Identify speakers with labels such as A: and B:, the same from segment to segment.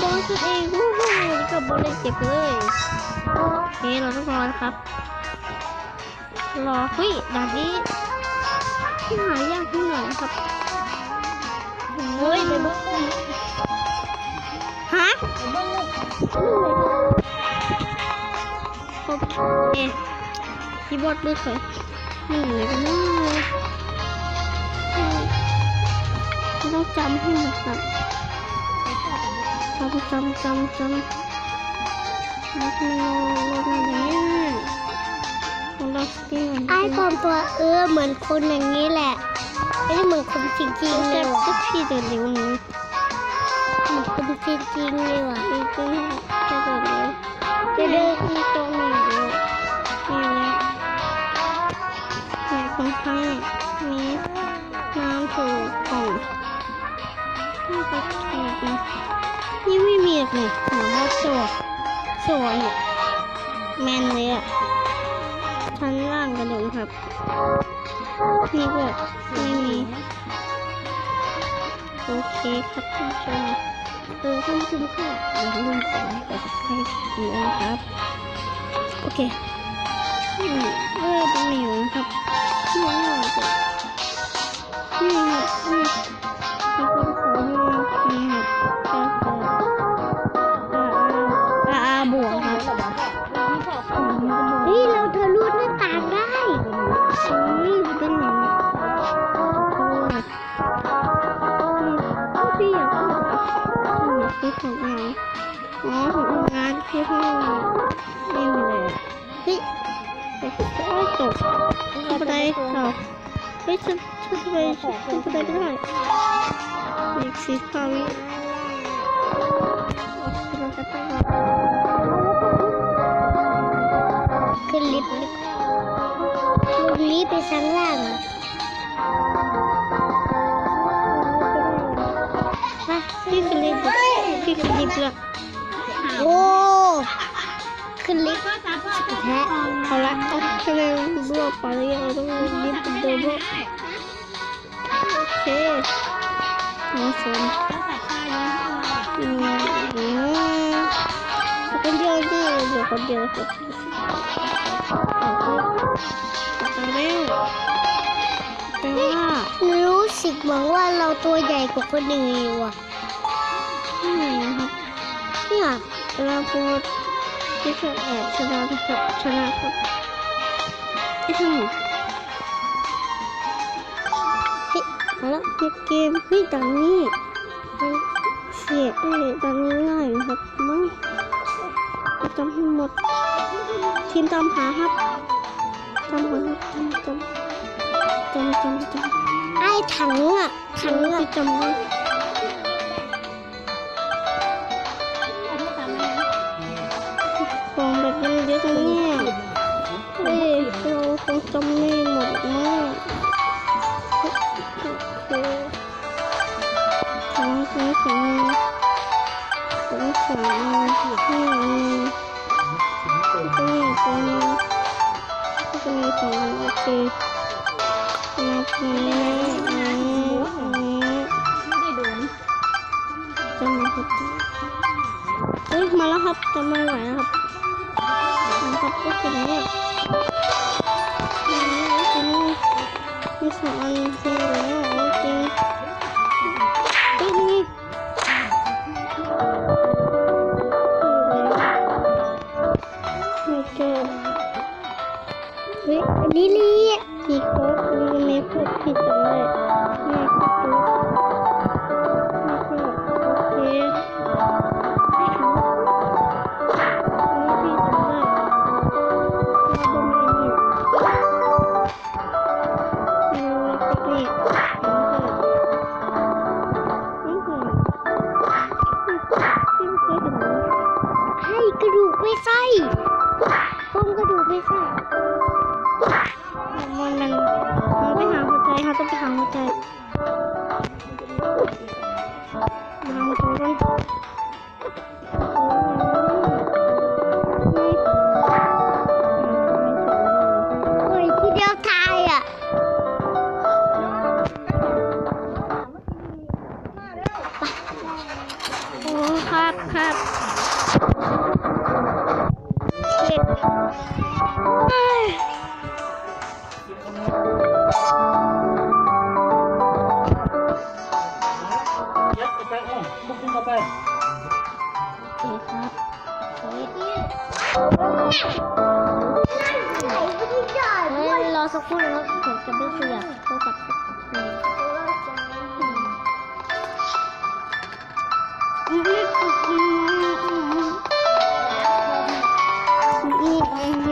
A: โดนสุดเองวู้ฮู้ก็บบอลเลยเจ็บเลยโอเคเราต้องรอนะครับ รอเฮ้ยด่านนี้ที่หายากที่หนนะครับ
B: เฮ้ยไปบิ้งลูก
A: ฮะ
B: ไปบิ้งลูก
A: โอเคคีย์บอร์ดมือถอยนี่เลยกันะต้องจำให้หมดก่อน จำจำจำจำนักมันลงอย่างนี้ของเราสติ
C: ไอ้ปลอมตัวเออเหมือนคนอย่างนี้แหละไม่ได้เหมือนคนจริงๆเล
A: แต่
C: ยว่ะ
A: พี่เดินเร็วหนู
C: เหมือนคนจริงๆเลยว่ะ
A: จริงจริงจะเดินเร็ว
C: จะเดิน
A: มีตรงนี้เร็วนี่แหละมีคนข้างมีน้ำถูกของนี่ก็ถูกนะ นี่ไม่มีเลยหนูว่าสวยสวยเนี่ยแมนเลยอะชั้นล่างกระโดดครับ นี่ก็ไม่มี โอเคครับท่านผู้ชมเออท่านผู้ชมค่ะอย่าลืมกดไลค์กดซับสไครต์ด้วยนะครับ โอเคอืมเออเป็นหมิวนะครับนี่น่าจะนี่นี่มีคนขอให้
C: ที่ห้
A: องนี่เลยอะเฮ้ยไปโอ้ยตกบันไดเราเฮ้ยฉันฉันทำไมฉันบันไดไม่ได้อีกสี่ครั้งเราจะต้องรอ
C: ขึ้นลิฟต์ลงลิฟต์ไปชั้นล่างอะมา
A: พี่คือลิฟต์พี่คือลิฟต์ละ
C: โอ้ ขึ้นลิฟต์แท้
A: เอาละเอาคะแนนรวบไปเลยเราต้องลิฟต์เดิมด้วยโอเคน้องสนอืมอืมคนเดียวดิเดี๋ยวคนเดียวครับเอาไปเร็วแต่ว่า
C: รู้สึกเหมือนว่าเราตัวใหญ่กว่าคนอื่นอยู่อะ
A: ที่ไหนนะครับ
C: เนี่ย
A: เราพูด ที่จะแอบชนะครับชนะครับที่ทำ
C: เฮ้ยมาแล้ว
A: ในเกมเฮ้ยตอนนี้มันเสียเอ้ตอนนี้ง่ายนะครับมั้งจำให้หมด ทีมตามหาครับตามหาครับจำจำจำจำ
C: ไอ้ถังอะถังอะ
A: ที่จำ แบบมันเยอะจังเนี่ยเอ้ยเราคงจำไม่หมดมากโอเคสองสองสองสองสองห้าตรงนี้ตรงนี้ตรงนี้สองโอเคนับนี้นะนี้นี้จำไม่ได้เอ้ยมาแล้วครับจำไม่ไหวแล้วครับนะครับ ก็คือเนี่ ยัดเข้าไอ้
C: อ
D: บุกเข้าไป
A: โอเคครับ
C: โอเครอสักครู่นะครับจะไม่ขยับโทรศัพท์
A: อืม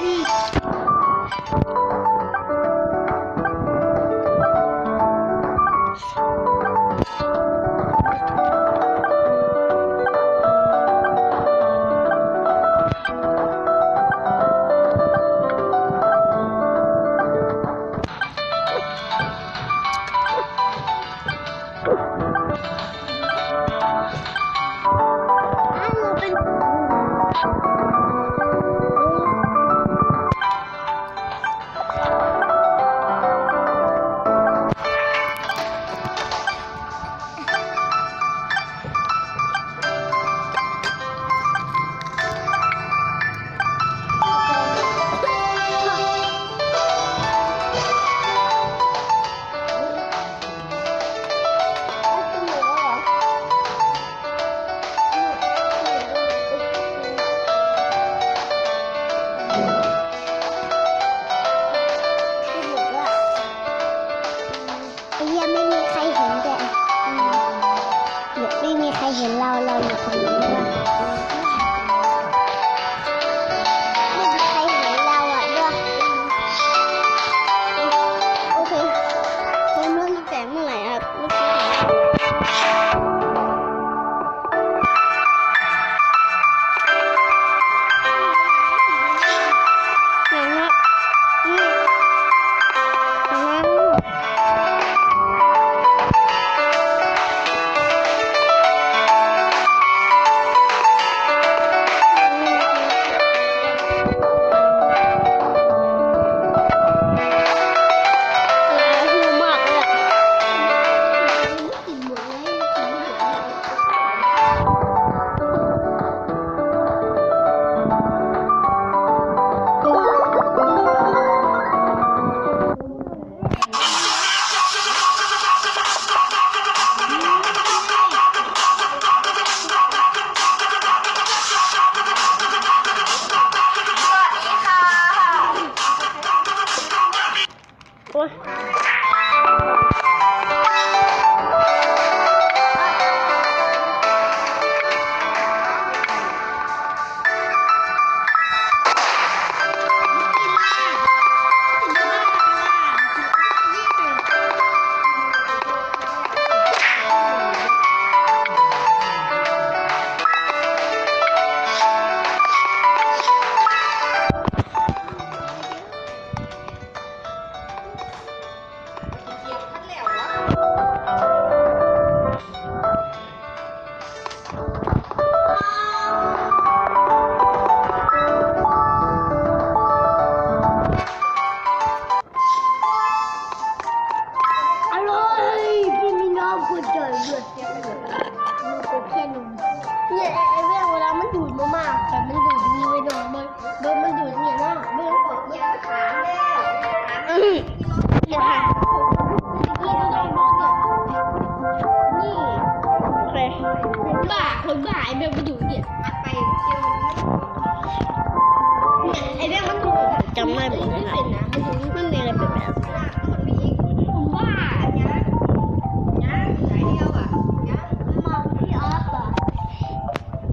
A: him. คนบ้า
C: ไอ้
A: เบล
B: มาอยู่เนี่ยอัดไปเดียวเนี่ยไอ้เบลมันอยู่
A: จำได้หมดเลย
B: ไม่
A: ครั
B: เป็
A: บ
B: นนะมันอยู่
A: ไม่มีอะไรแปลก
B: คนมีคนบ้าเนี่ยเนี่ยสายเดียวอะเนี่ยมองพี่ออฟอะ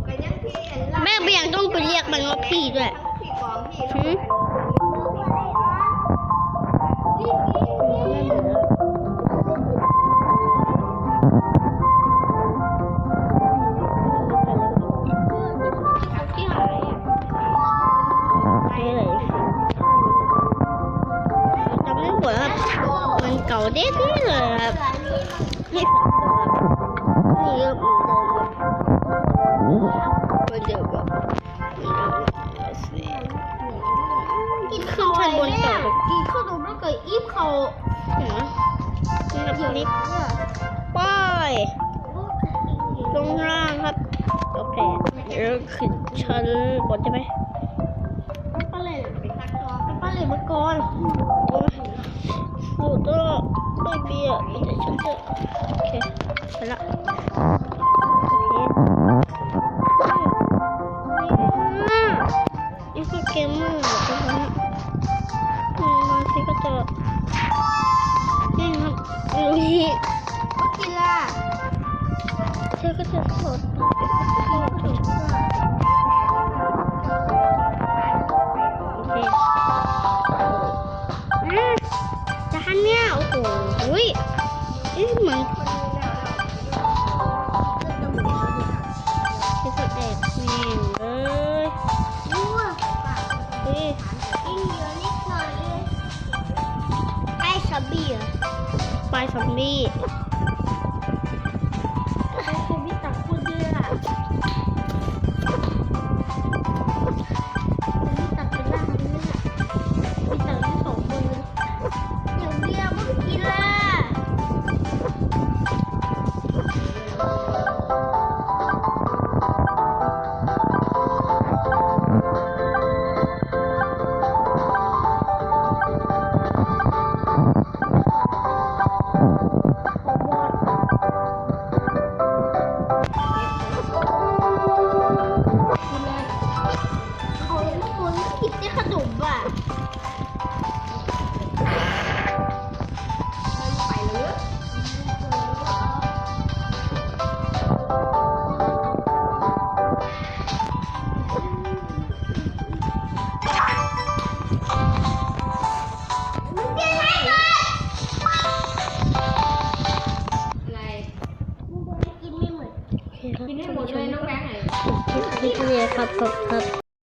B: ก็ยังพี่เห็น
A: ๆแม่เบียงต้องไปเรียกมันว่าพี่ด้วย
B: พี่กองพี่
A: หืม เขา
B: เห็
A: นไหมนี่แบบนี้ป้ายลงล่างครับ โอเคเดี๋ยวเราขึ้นชั้นบนใช่ไหม
B: ป้าเลยไปซักตัวป้าเลยมาก่อน
A: โอ้ยสูตรก็ไม่มีอะมีแต่ฉันจะโอเคไปละโอเคอืมนี่คือเกมเมอร์ จะนี่ครับลุย
B: ก็กินล่ะ
A: เธอก็จะสดโอเคอะจานเนี่ย โอ้โหอุ้ยเอ๊ะเหมือนที่สุดเด็ดแม่งเลย
B: รู้ว่า
A: เฮ้ย
B: กิน
C: ซอมบี้เหรอ
B: ไปลายซอม
A: บี้